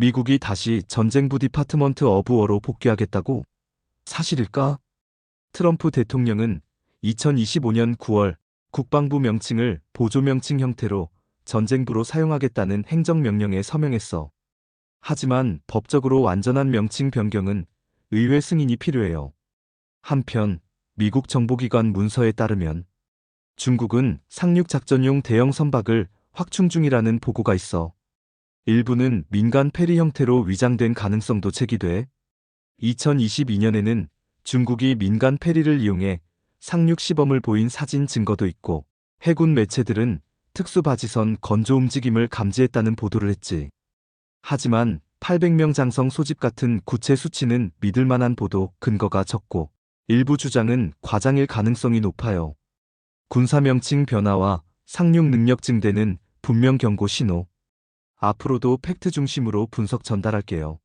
미국이 다시 전쟁부 디파트먼트 어브 워로 복귀하겠다고? 사실일까? 트럼프 대통령은 2025년 9월 국방부 명칭을 보조 명칭 형태로 전쟁부로 사용하겠다는 행정명령에 서명했어. 하지만 법적으로 완전한 명칭 변경은 의회 승인이 필요해요. 한편 미국 정보기관 문서에 따르면 중국은 상륙 작전용 대형 선박을 확충 중이라는 보고가 있어. 일부는 민간 페리 형태로 위장된 가능성도 제기돼 2022년에는 중국이 민간 페리를 이용해 상륙 시범을 보인 사진 증거도 있고 해군 매체들은 특수바지선 건조 움직임을 감지했다는 보도를 했지. 하지만 800명 장성 소집 같은 구체 수치는 믿을 만한 보도 근거가 적고 일부 주장은 과장일 가능성이 높아요. 군사 명칭 변화와 상륙 능력 증대는 분명 경고 신호. 앞으로도 팩트 중심으로 분석 전달할게요.